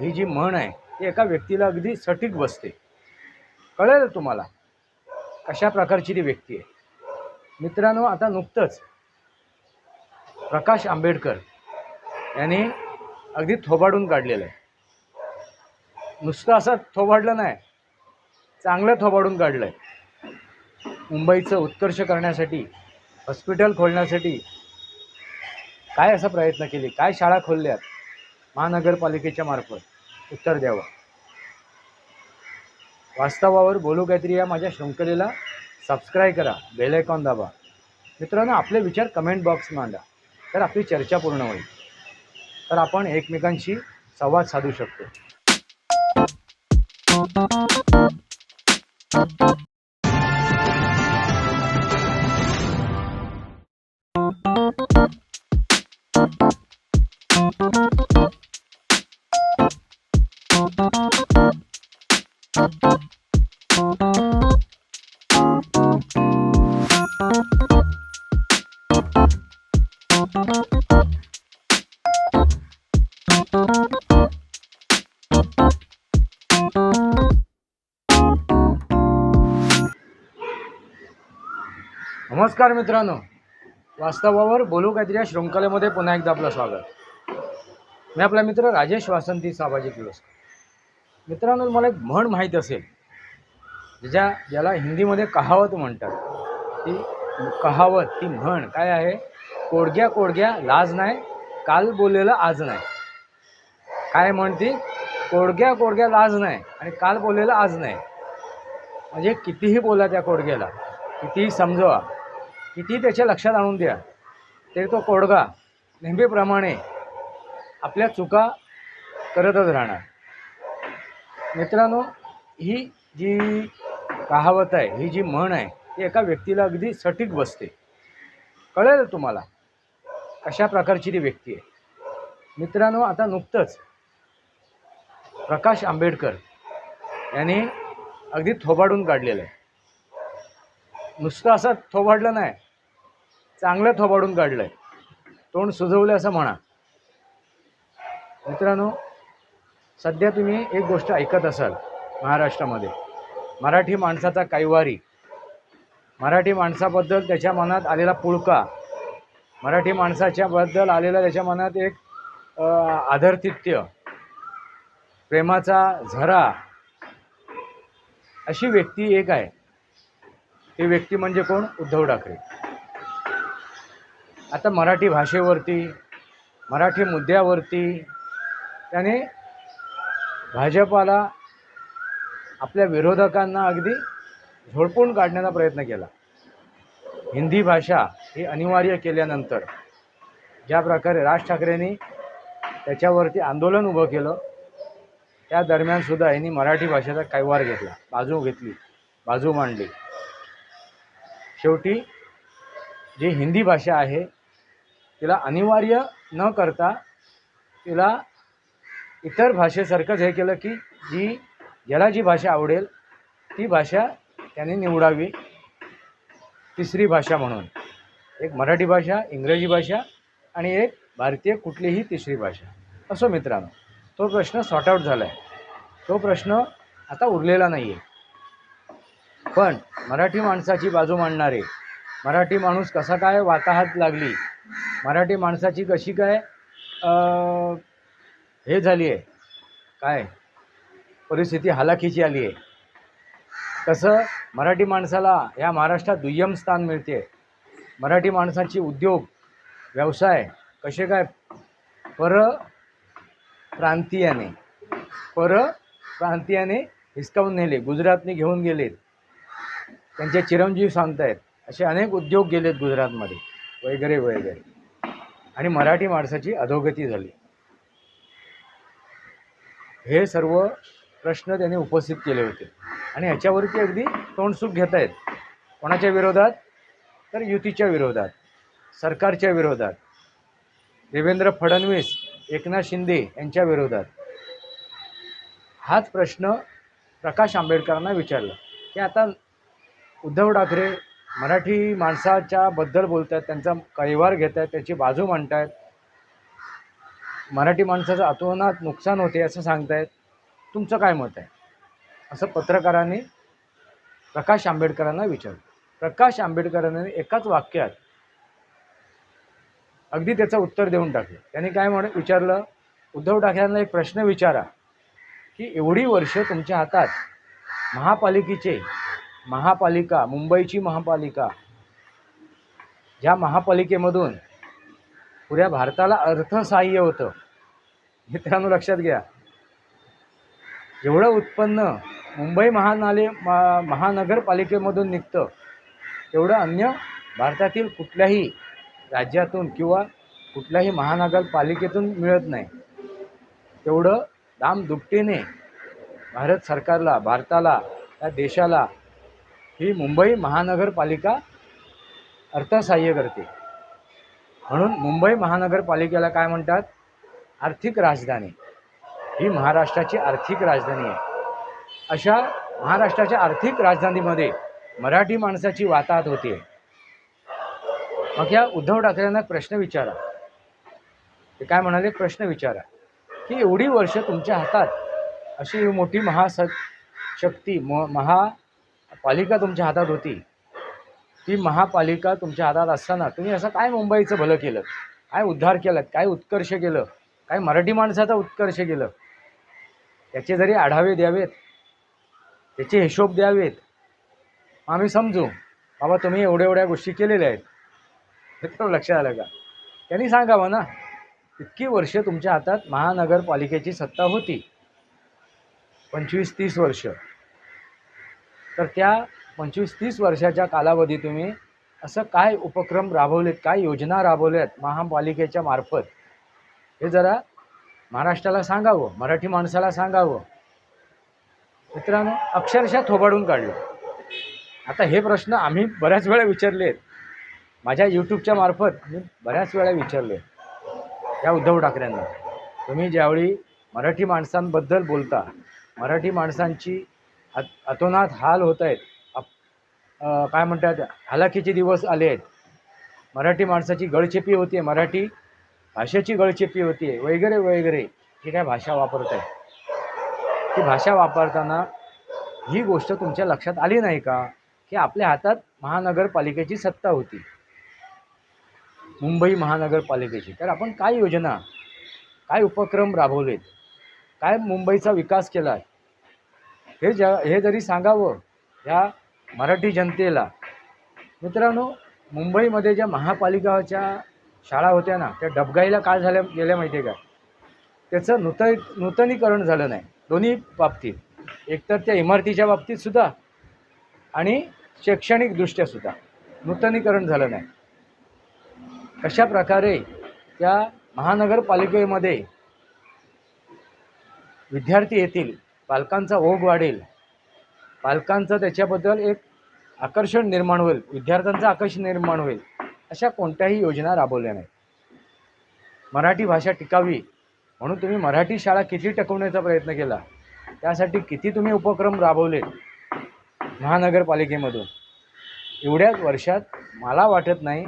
ही जी म्हण आहे ती एका व्यक्तीला अगदी सटीक बसते. कळेल तुम्हाला कशा प्रकारची ती व्यक्ती आहे. मित्रांनो आता नुकतंच प्रकाश आंबेडकर यांनी अगदी थोबाडून काढलेलं आहे. नुसतं असं थोबाडलं नाही चांगलं थोबाडून काढलं आहे मुंबईचं उत्कर्ष करण्यासाठी हॉस्पिटल खोलण्यासाठी काय असा प्रयत्न केले काय शाळा खोलल्यात? महानगरपालिकेच्या मार्फत उत्तर द्यावं. वास्तवावर बोलू काहीतरी या माझ्या शृंखलेला. सबस्क्राईब करा बेल आयकॉन दाबा. मित्रांनो आपले विचार कमेंट बॉक्स मांडा. तर आपली चर्चा पूर्ण होईल. तर आपण एकमेकांशी संवाद साधू शकतो. नमस्कार मित्रांनो. वास्तवावर बोलू काहीतरी या शृंखलेमध्ये पुन्हा एकदा आपलं स्वागत. मी आपला मित्र राजेश वासंती सामाजिक किर्लोस्कर मित्रांनो मला एक म्हण माहीत असेल. ज्या ज्याला हिंदीमध्ये कहावत म्हणतात. ती कहावत ती म्हण काय आहे? कोडग्या कोडग्या लाज नाही काल बोललेलं आज नाही. काय म्हणती कोडग्या कोडग्या लाज नाही आणि काल बोललेलं आज नाही. म्हणजे कितीही बोला त्या कोडग्याला. कितीही समजवा. कितीही त्याच्या लक्षात आणून द्या. तरी तो कोडगा नेहमीप्रमाणे आपल्या चुका करतच राहणार. मित्रांनो ही जी कहावत आहे ही जी म्हण आहे ती एका व्यक्तीला अगदी सटीक बसते. कळेल तुम्हाला कशा प्रकारची ती व्यक्ती आहे. मित्रांनो आता नुकतंच प्रकाश आंबेडकर यांनी अगदी थोबाडून काढलेलं आहे. नुसतं असं थोबाडलं नाही चांगलं थोबाडून काढलं आहे तोंड सुजवलं असं म्हणा. मित्रांनो सध्या तुम्ही एक गोष्ट ऐकत असाल महाराष्ट्रामध्ये. मराठी माणसाचा कैवारी. मराठी माणसाबद्दल त्याच्या मनात आलेला पुळका. मराठी माणसाच्याबद्दल आलेला त्याच्या मनात एक आदरतित्य प्रेमाचा झरा. अशी व्यक्ती एक आहे. ती व्यक्ती म्हणजे कोण? उद्धव ठाकरे. आता मराठी भाषेवरती मराठी मुद्द्यावरती त्याने भाजपाला आपल्या विरोधकांना अगदी झोडपून काढण्याचा प्रयत्न केला. हिंदी भाषा ही अनिवार्य केल्यानंतर ज्या प्रकारे राज ठाकरेंनी त्याच्यावरती आंदोलन उभं केलं त्या दरम्यानसुद्धा यांनी मराठी भाषेचा कैवार घेतला. बाजू घेतली बाजू मांडली. शेवटी जी हिंदी भाषा आहे तिला अनिवार्य न करता तिला इतर भाषेसारखंच हे केलं की जी ज्याला जी भाषा आवडेल ती भाषा त्याने निवडावी. तिसरी भाषा म्हणून. एक मराठी भाषा इंग्रजी भाषा आणि एक भारतीय कुठलीही तिसरी भाषा. असो मित्रांनो तो प्रश्न सॉर्ट आऊट झाला आहे तो प्रश्न आता उरलेला नाही आहे पण मराठी माणसाची बाजू मांडणारे मराठी माणूस कसा काय वाताहात लागली मराठी माणसाची कशी काय हे झाली आहे काय? परिस्थिती हालाखीची आली आहे तसं मराठी माणसाला या महाराष्ट्रात दुय्यम स्थान मिळते मराठी माणसाची उद्योग व्यवसाय कसे काय? पर प्रांतीयाने पर प्रांतीयाने हिसकावून नेले गुजरातने घेऊन गेलेत. त्यांचे चिरंजीव सांगतायत असे अनेक उद्योग गेलेत गुजरातमध्ये वगैरे वगैरे. आणि मराठी माणसाची अधोगती झाली. हे सर्व प्रश्न त्यांनी उपस्थित केले होते. आणि ह्याच्यावरती अगदी तोंडसूक घेत आहेत कोणाच्या विरोधात? तर युतीच्या विरोधात. सरकारच्या विरोधात. देवेंद्र फडणवीस एकनाथ शिंदे यांच्या विरोधात. हाच प्रश्न प्रकाश आंबेडकरांना विचारला. की आता उद्धव ठाकरे मराठी माणसाच्या बद्दल बोलत आहेत त्यांचा कैवार घेत आहेत त्याची बाजू मांडत आहेत मराठी माणसाचं अतोनात नुकसान होते असं सांगतायत. तुमचं काय मत आहे? असं पत्रकारांनी प्रकाश आंबेडकरांना विचारलं. प्रकाश आंबेडकरांनी एकाच वाक्यात अगदी त्याचं उत्तर देऊन टाकलं. त्यांनी काय म्हण विचारलं उद्धव ठाकरेंना एक प्रश्न विचारा की एवढी वर्ष तुमच्या हातात महापालिकेचे महापालिका मुंबईची महापालिका ज्या महापालिकेमधून पुऱ्या भारताला अर्थसहाय्य होतं. मित्रांनो लक्षात घ्या. जेवढं उत्पन्न मुंबई महानाले मा महानगरपालिकेमधून निघतं. तेवढं अन्य भारतातील कुठल्याही राज्यातून किंवा कुठल्याही महानगरपालिकेतून मिळत नाही. तेवढं दाम दुपटीने भारत सरकारला भारताला या देशाला ही मुंबई महानगरपालिका अर्थसहाय्य करते. म्हणून मुंबई महानगरपालिकेला काय म्हणतात? आर्थिक राजधानी. ही महाराष्ट्राची आर्थिक राजधानी आहे. अशा महाराष्ट्राच्या आर्थिक राजधानीमध्ये मराठी माणसाची वाताहत होते. मग या उद्धव ठाकरेंना प्रश्न विचारा. ते काय म्हणाले? प्रश्न विचारा. की एवढी वर्ष तुमच्या हातात अशी मोठी महास शक्ती म महापालिका तुमच्या हातात होती. ती महापालिका तुमच्या हातात असताना तुम्ही असं काय मुंबईचं भलं केलं? काय उद्धार केलं काय उत्कर्ष केलं? काय मराठी माणसाचा उत्कर्ष केलं? त्याचे जरी आढावे द्यावेत त्याचे हिशोब द्यावेत आम्ही समजू बाबा तुम्ही एवढ्या एवढ्या गोष्टी केलेल्या आहेत. हे तर लक्षात आलं का? त्यांनी सांगावं ना इतकी वर्ष तुमच्या हातात महानगरपालिकेची सत्ता होती. पंचवीस तीस वर्ष. तर त्या पंचवीस तीस वर्षाच्या कालावधी तुम्ही असं काय उपक्रम राबवलेत काय योजना राबवल्यात महापालिकेच्या मार्फत? हे जरा महाराष्ट्राला सांगावं मराठी माणसाला सांगावं. मित्रांनो अक्षरशः थोबाडून काढलं. आता हे प्रश्न आम्ही बऱ्याच वेळा विचारले आहेत माझ्या यूट्यूबच्या मार्फत मी बऱ्याच वेळा विचारले या उद्धव ठाकरेंना. तुम्ही ज्यावेळी मराठी माणसांबद्दल बोलता मराठी माणसांची अतोनात हाल होत आहेत काय म्हणतात हालाखीचे दिवस आले आहेत. मराठी माणसाची गळचेपी होती आहे मराठी भाषेची गळचेपी होती आहे वगैरे वगैरे जी काय भाषा वापरत आहे? ती भाषा वापरताना ही गोष्ट तुमच्या लक्षात आली नाही का? की आपल्या हातात महानगरपालिकेची सत्ता होती. मुंबई महानगरपालिकेची. तर आपण काय योजना काय उपक्रम राबवलेत? काय मुंबईचा विकास केला आहे हे ज हे जरी सांगावं या मराठी जनतेला. मित्रांनो मुंबईमध्ये ज्या महापालिकाच्या शाळा होत्या ना त्या डबगाईला काय झाल्या गेल्या माहिती आहे का? त्याचं नूत नूतनीकरण झालं नाही. दोन्ही बाबतीत. एकतर त्या इमारतीच्या बाबतीत सुद्धा आणि शैक्षणिकदृष्ट्या सुद्धा नूतनीकरण झालं नाही. कशा प्रकारे त्या महानगरपालिकेमध्ये विद्यार्थी येतील पालकांचा ओघ वाढेल पालकांचं त्याच्याबद्दल एक आकर्षण निर्माण होईल विद्यार्थ्यांचं आकर्षण निर्माण होईल अशा कोणत्याही योजना राबवल्या नाहीत. मराठी भाषा टिकावी म्हणून तुम्ही मराठी शाळा किती टिकवण्याचा प्रयत्न केला त्यासाठी किती तुम्ही उपक्रम राबवले महानगरपालिकेमधून? एवढ्याच वर्षात मला वाटत नाही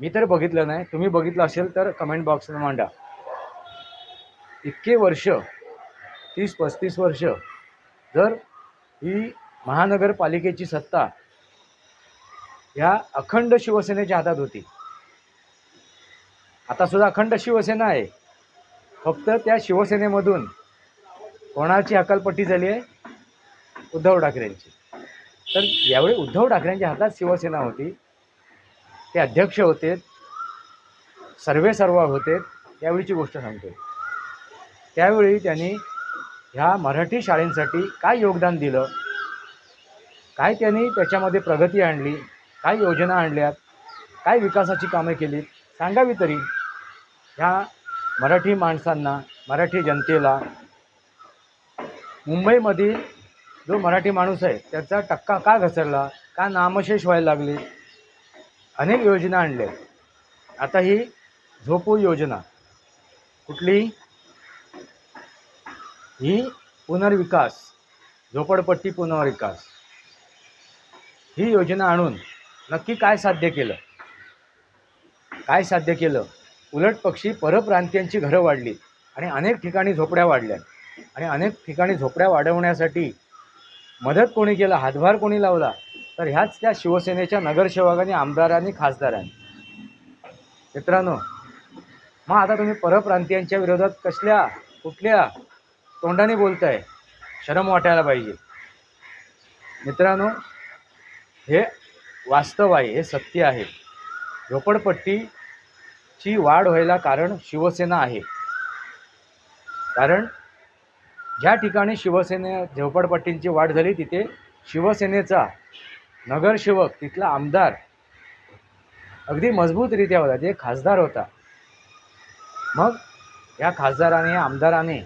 मी तर बघितलं नाही तुम्ही बघितलं असेल तर कमेंट बॉक्सला मांडा. इतके वर्ष तीस पस्तीस वर्ष जर ही महानगरपालिकेची सत्ता ह्या अखंड शिवसेनेच्या हातात होती. आता सुद्धा अखंड शिवसेना आहे. फक्त त्या शिवसेनेमधून कोणाची हकालपट्टी झाली आहे? उद्धव ठाकरेंची. तर यावेळी उद्धव ठाकरेंच्या हातात शिवसेना होती. ते अध्यक्ष होते. सर्वे सर्व होते. त्यावेळीची गोष्ट सांगतो त्यावेळी त्यांनी ह्या मराठी शाळेंसाठी काय योगदान दिलं? काय त्यांनी त्याच्यामध्ये प्रगती आणली? काय योजना आणल्यात? काय विकासाची कामे केली सांगावी तरी. ह्या मराठी माणसांना मराठी जनतेला मुंबईमधील जो मराठी माणूस आहे त्याचा टक्का का घसरला? का नामशेष व्हायला लागले? अनेक योजना आणल्या. आता ही झोपू योजना. कुठली? ही पुनर्विकास झोपडपट्टी पुनर्विकास. ही योजना आणून नक्की काय साध्य केलं? काय साध्य केलं? उलट पक्षी परप्रांतीयांची घरं वाढली आणि अनेक ठिकाणी झोपड्या वाढल्या. आणि अनेक ठिकाणी झोपड्या वाढवण्यासाठी मदत कोणी केलं हातभार कोणी लावला तर ह्याच त्या शिवसेनेच्या नगरसेवकांनी आमदारांनी खासदारांनी मित्रांनो मग आता तुम्ही परप्रांतीयांच्या विरोधात कसल्या कुठल्या तोंडाने बोलताय? शरम वाटायला पाहिजे. मित्रांनो हे वास्तव आहे हे सत्य आहे. झोपडपट्टीची वाढ व्हायला कारण शिवसेना आहे. कारण ज्या ठिकाणी शिवसेने झोपडपट्टींची वाढ झाली तिथे शिवसेनेचा नगरसेवक तिथला आमदार अगदी मजबूतरित्या होता ते खासदार होता. मग या खासदाराने आमदाराने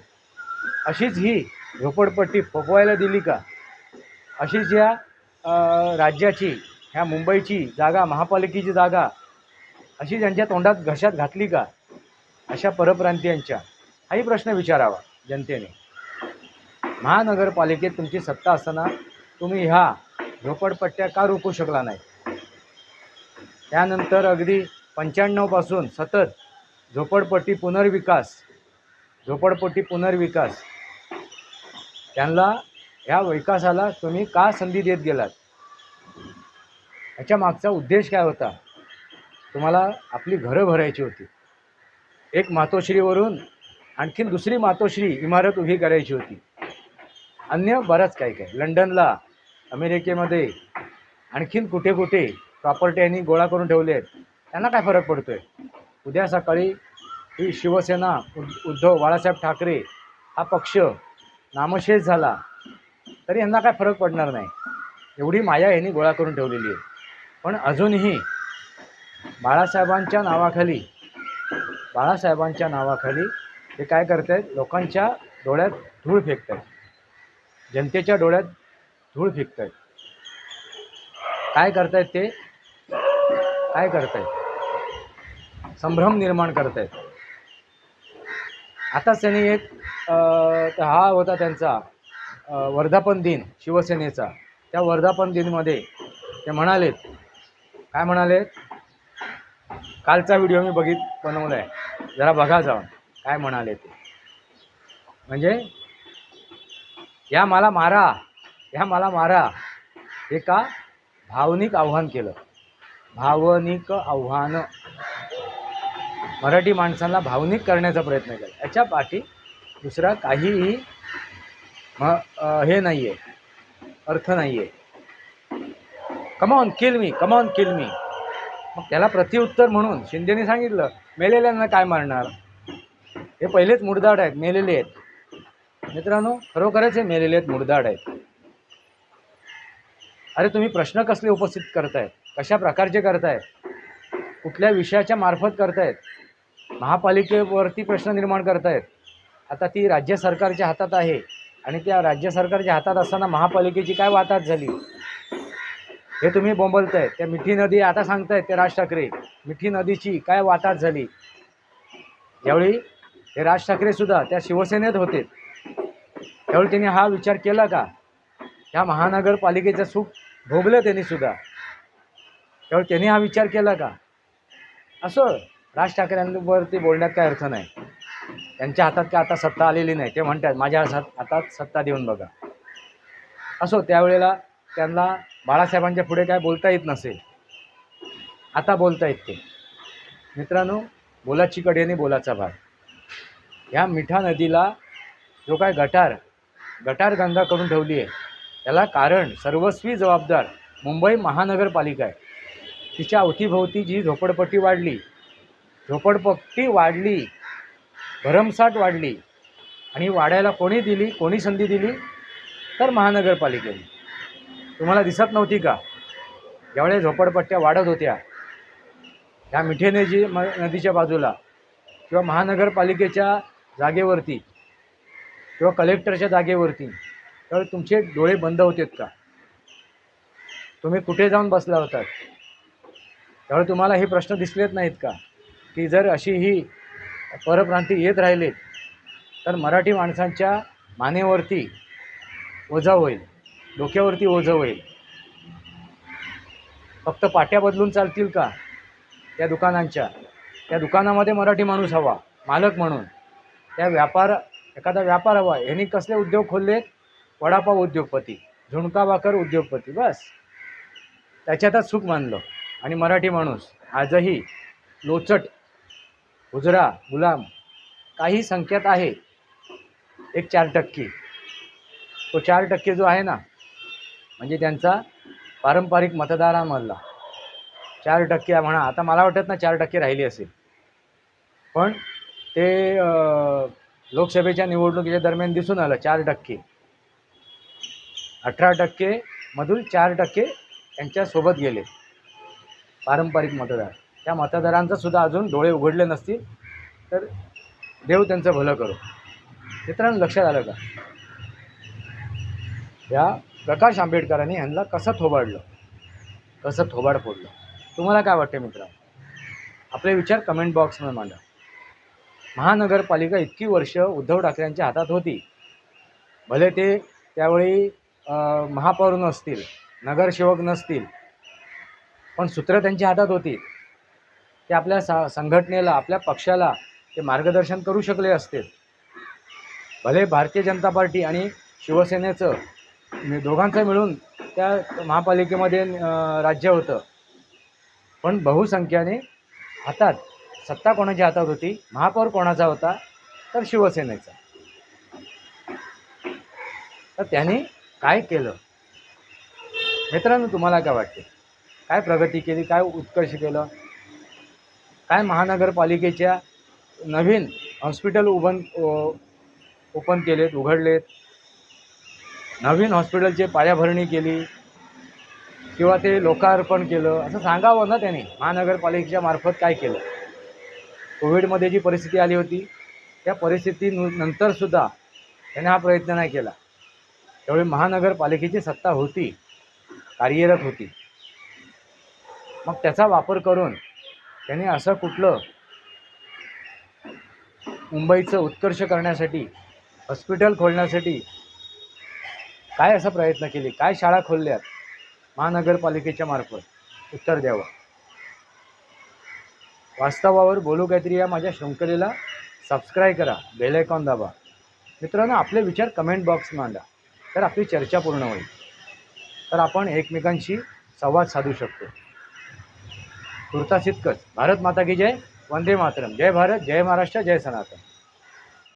अशीच ही झोपडपट्टी फोपवायला दिली का? अशीच या राज्याची ह्या मुंबईची जागा महापालिकेची जागा अशी ज्यांच्या तोंडात घशात घातली का? अशा परप्रांतीयांच्या. हाही प्रश्न विचारावा जनतेने. महानगरपालिकेत तुमची सत्ता असताना तुम्ही ह्या झोपडपट्ट्या का रोखू शकला नाही? त्यानंतर अगदी पंच्याण्णवपासून सतत झोपडपट्टी पुनर्विकास झोपडपट्टी पुनर्विकास. त्यांना ह्या विकासाला तुम्ही का संधी देत गेलात? ह्याच्या मागचा उद्देश काय होता? तुम्हाला आपली घरं भरायची होती. एक मातोश्रीवरून आणखीन दुसरी मातोश्री इमारत उभी करायची होती. अन्य बरंच काही काय लंडनला अमेरिकेमध्ये आणखीन कुठे कुठे प्रॉपर्टी यांनी गोळा करून ठेवले आहेत त्यांना काय फरक पडतो आहे उद्या सकाळी ही शिवसेना उद्धव बाळासाहेब ठाकरे हा पक्ष नामशेष झाला. तरी यांना काय फरक पडणार नाही. एवढी माया यांनी गोळा करून ठेवलेली आहे. पण अजूनही बाळासाहेबांच्या नावाखाली बाळासाहेबांच्या नावाखाली ते काय करत आहेत लोकांच्या डोळ्यात धूळ फेकत आहेत जनतेच्या डोळ्यात धूळ फेकत आहेत काय करतायत ते? काय करतायत? संभ्रम निर्माण करतायत. आताच त्यांनी एक हा होता त्यांचा. वर्धापन दिन शिवसेनेचा त्या वर्धापन दिनमध्ये ते म्हणालेत. काय म्हणालेत? कालचा व्हिडिओ मी बघित बनवला आहे जरा बघा जाऊन काय म्हणाले ते. म्हणजे या मला मारा या मला मारा हे का? भावनिक आव्हान केलं. भावनिक आव्हान. मराठी माणसांना भावनिक करण्याचा प्रयत्न केला. याच्या पाठी दुसरा काहीही म हे नाही आहे अर्थ नाही आहे कमॉन किल मी कमॉन किल मी मग त्याला प्रतिउत्तर म्हणून शिंदेने सांगितलं मेलेल्यांना काय मारणार? हे पहिलेच मुडदाड आहेत मेलेले आहेत. मित्रांनो खरोखरच हे मेलेले आहेत मुडदाड आहेत. अरे तुम्ही प्रश्न कसले उपस्थित करताय? कशा प्रकारचे करताय? कुठल्या विषयाच्या मार्फत करतायत? महापालिकेवरती प्रश्न निर्माण करतायत. आता ती राज्य सरकारच्या हातात आहे. आणि त्या राज्य सरकारच्या हातात असताना महापालिकेची काय वाताहत झाली? हे तुम्ही बोंबलताय. त्या मिठी नदी आता सांगतायत ते राज ठाकरे. मिठी नदीची काय वाताहत झाली? यावेळी हे राज ठाकरे सुद्धा त्या शिवसेनेत होते. त्यावेळी त्यांनी हा विचार केला का? ह्या महानगरपालिकेचं सुख भोगलं त्यांनी सुद्धा. त्यावेळी त्यांनी हा विचार केला का? असं राज ठाकरेंवरती बोलण्यात काय अर्थ नाही. त्यांच्या हातात का आता सत्ता आलेली नाही. ते म्हणतात माझ्या हातात हातात सत्ता देऊन बघा. असो त्यावेळेला त्यांना बाळासाहेबांच्या पुढे काय बोलता येत नसेल. आता बोलता येत ते. मित्रांनो बोलाची कडेने बोलाचा भाग. ह्या मिठा नदीला जो काय गटार गटार गंगा करून ठेवली आहे त्याला कारण सर्वस्वी जबाबदार मुंबई महानगरपालिका आहे. तिच्या अवतीभोवती जी झोपडपट्टी वाढली झोपडपट्टी वाढली भरमसाठ वाढली आणि वाढायला कोणी दिली कोणी संधी दिली? तर महानगरपालिकेने. तुम्हाला दिसत नव्हती का? ज्यावेळेस झोपडपट्ट्या वाढत होत्या ह्या मिठे नदी म नदीच्या बाजूला किंवा महानगरपालिकेच्या जागेवरती किंवा कलेक्टरच्या जागेवरती तर तुमचे डोळे बंद होतेत का? तुम्ही कुठे जाऊन बसला होतात? त्यावेळी तुम्हाला हे प्रश्न दिसलेत नाहीत का? की जर अशी ही परप्रांती येत राहिलेत तर मराठी माणसांच्या मानेवरती ओझा होईल डोक्यावरती ओझं होईल. फक्त पाट्या बदलून चालतील का? त्या दुकानांच्या. त्या दुकानामध्ये मराठी माणूस हवा मालक म्हणून. त्या व्यापार एखादा व्यापार हवा. ह्यांनी कसले उद्योग खोलले वडापाव उद्योगपती झुणका भाकर उद्योगपती बस. त्याच्यातच सुख मानलं. आणि मराठी माणूस आजही लोचट हुजरा गुलाम काही संख्यात आहे. एक चार टक्के. तो चार टक्के जो आहे ना म्हणजे त्यांचा पारंपरिक मतदारांमधला. चार टक्के म्हणा आता मला वाटत ना चार टक्के राहिली असेल. पण ते लोकसभेच्या निवडणुकीच्या दरम्यान दिसून आलं चार टक्के. अठरा टक्के मधून चार टक्के त्यांच्यासोबत गेले. पारंपरिक मतदार. त्या मतदारांचं सुद्धा अजून डोळे उघडले नसतील. तर देव त्यांचं भलं करो. मित्रांनो लक्षात आलं का? या प्रकाश आंबेडकरांनी ह्यांना कसं थोबाडलं? कसं थोबाड फोडलं? तुम्हाला काय वाटते मित्र आपले विचार कमेंट बॉक्समध्ये मांडा. महानगरपालिका इतकी वर्ष उद्धव ठाकरेंच्या हातात होती. भले ते त्यावेळी महापौर नसतील नगरसेवक नसतील पण सूत्र त्यांच्या हातात होती. ते आपल्या सा संघटनेला आपल्या पक्षाला ते मार्गदर्शन करू शकले असते. भले भारतीय जनता पार्टी आणि शिवसेनेचं दोघांचं मिळून त्या महापालिकेमध्ये राज्य होतं. पण बहुसंख्याने हातात सत्ता कोणाच्या हातात होती महापौर कोणाचा होता तर शिवसेनेचा. तर त्याने काय केलं? मित्रांनो तुम्हाला काय वाटते? काय प्रगती केली? काय उत्कर्ष केलं? काय महानगरपालिकेच्या नवीन हॉस्पिटल उभन ओपन केलेत उघडलेत? नवीन हॉस्पिटलचे पायाभरणी केली किंवा ते लोकार्पण केलं? असं सांगावं ना त्याने. महानगरपालिकेच्या मार्फत काय केलं? कोविडमध्ये जी परिस्थिती आली होती त्या परिस्थिती नंतरसुद्धा त्याने हा प्रयत्न नाही केला. त्यावेळी महानगरपालिकेची सत्ता होती कार्यरत होती. मग त्याचा वापर करून त्याने असं कुठलं मुंबईचं उत्कर्ष करण्यासाठी हॉस्पिटल खोलण्यासाठी काय असा प्रयत्न केले? काय शाळा खोलल्यात? महानगरपालिकेच्या मार्फत उत्तर द्यावं. वास्तवावर बोलू काहीतरी या माझ्या शृंखलेला? सबस्क्राईब करा बेलायकॉन दाबा. मित्रांनो आपले विचार कमेंट बॉक्स मांडा. तर आपली चर्चा पूर्ण होईल. तर आपण एकमेकांशी संवाद साधू शकतो. तुर्तास इतकंच भारत माता की जय वंदे मातरम. जय भारत जय महाराष्ट्र जय सनातन.